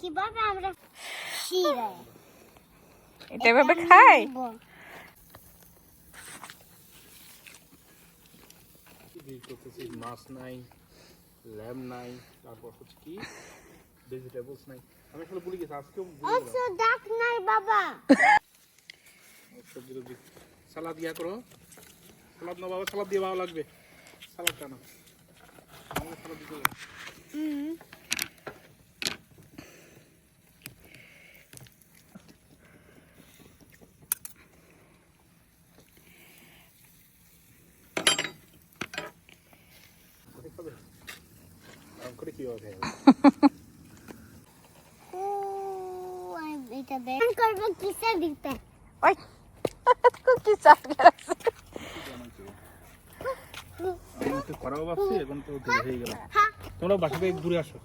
কীভাবে আমরা এটা এভাবে খায় বের করতেছি? মাছ নাই ল্যাম নাই তারপর হচ্ছে কি? ভেজিটেবলস নাই। আমি আসলে ভুলে গেছি আজকেও আচ্ছা ডাক নাই বাবা। সবজি টবজি সালাদ ইয়া করো। সালাদ না বাবা সালাদ দিয়ে ভালো লাগবে। সালাদ কেন আমাকে সালাদ দিতে হবে। হুম ওটা খাবে? আরাম করে কীভাবে খাবে? ও আমি এটা বের করব কিসে দিতে ওই কি চাপে আছে আমি তো করাও ভাবছি এখন তো দেরি হয়ে গেল হ্যাঁ তোমরা বাসা থেকে ঘুরে আসো।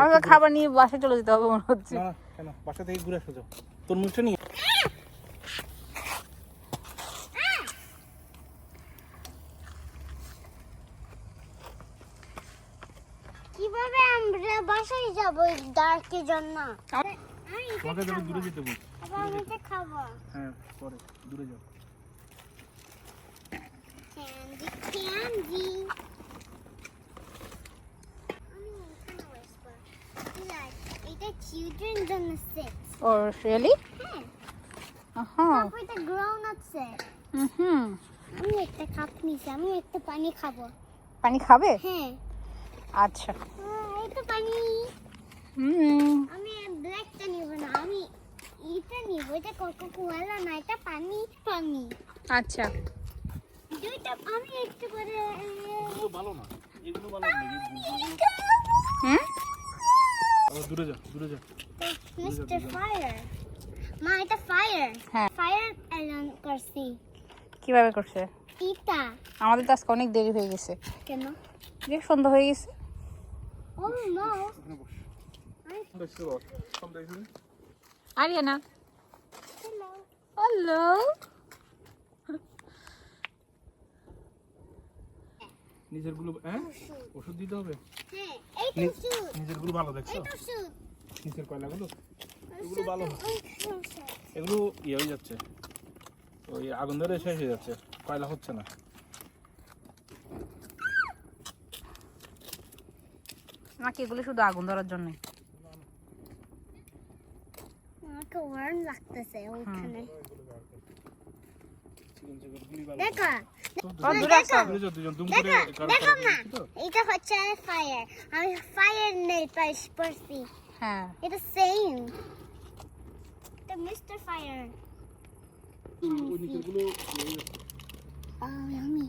আমাকে খাবার নিয়ে বাসায় চলে যেতে হবে মনে হচ্ছে। না কেন? বাসা থেকে ঘুরে আসো যাও। তোর মুখটা নিয়ে কীভাবে আমরা বাসায় যাব ডার্কের জন্য? তোমাকে যাবে দূরে যেতে বল আমি খাব। হ্যাঁ পরে দূরে যাও। ক্যান্ডি ক্যান্ডি জন্য সেট ও রিয়েলি হ্যাঁ হ্যাঁ তারপর এটা গ্রাউন্ড আপ সেট হুম আমি একটা কাপ নিছি আমি একটা পানি খাব। পানি খাবে? হ্যাঁ। আচ্ছা। আহ, এটা পানি। হুম। আমি ব্ল্যাকটা নিব না আমি এটা নিব এটা কোকো কোলা না এটা পানি পানি। আচ্ছা। দুইটা আমি একটু করে ভালো না এগুলো ভালো না। হুম? দূরে যা দূরে যা মিস্টার ফায়ার মা এটা ফায়ার হ্যাঁ। ফায়ার এলান করছি। কীভাবে করছে? ইটা আমাদের তো আজকে অনেক দেরি হয়ে গেছে। কেন? যে সন্ধ্যা হয়ে গেছে। Oh no Ariana. Hello hello নিজেরগুলো হ্যাঁ? ওষুধ দিতে হবে? হ্যাঁ নিজেরগুলো ভালো দেখছ? নিচের কয়লাগুলো? এগুলো ভালো। এগুলো ইয়ে হয়ে যাচ্ছে। ওই আগুন ধরে শেষ হয়ে যাচ্ছে। কয়লা হচ্ছে না। নাকি এগুলো শুধু আগুন ধরার জন্য? আমাকে ওয়ার্ম লাগতেছে ওখানে এটা হচ্ছে ফায়ার আমি ফায়ার নেই পড়ছি। হ্যাঁ। এটা সেম এটা মিস্টার ফায়ার আমি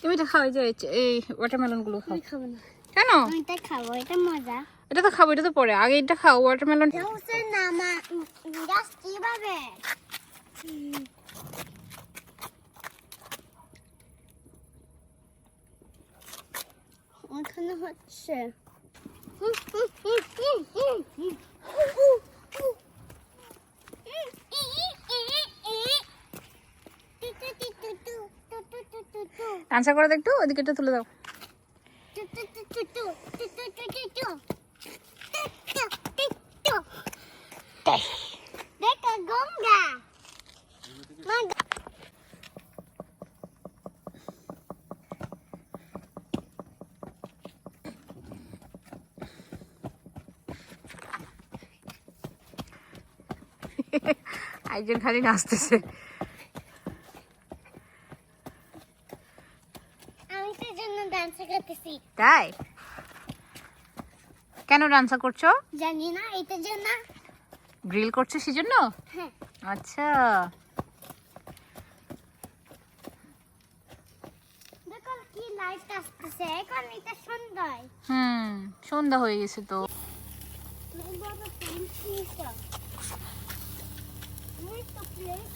তুমি এটা খাও এই যে এই ওয়াটারমেলনগুলো খাও। না। কেন? আমি এটা খাব এটা মজা। এটা তো খাব, এটা তো পরে। আগে এটা খাও ওয়াটারমেলন কীভাবে আনসার করে দেখতো ওদিকে তুলে দাও। দেখো গঙ্গা একজন খালি নাচতেছে। আমি তো জন্য ডান্স করতেছি। তাই? কেন ডান্স করছ? জানি না এটার জন্য। গ্রিল করছ সেজন্য? জন্য আচ্ছা। হুম সন্ধ্যা হয়ে গেছে তো। প্লেট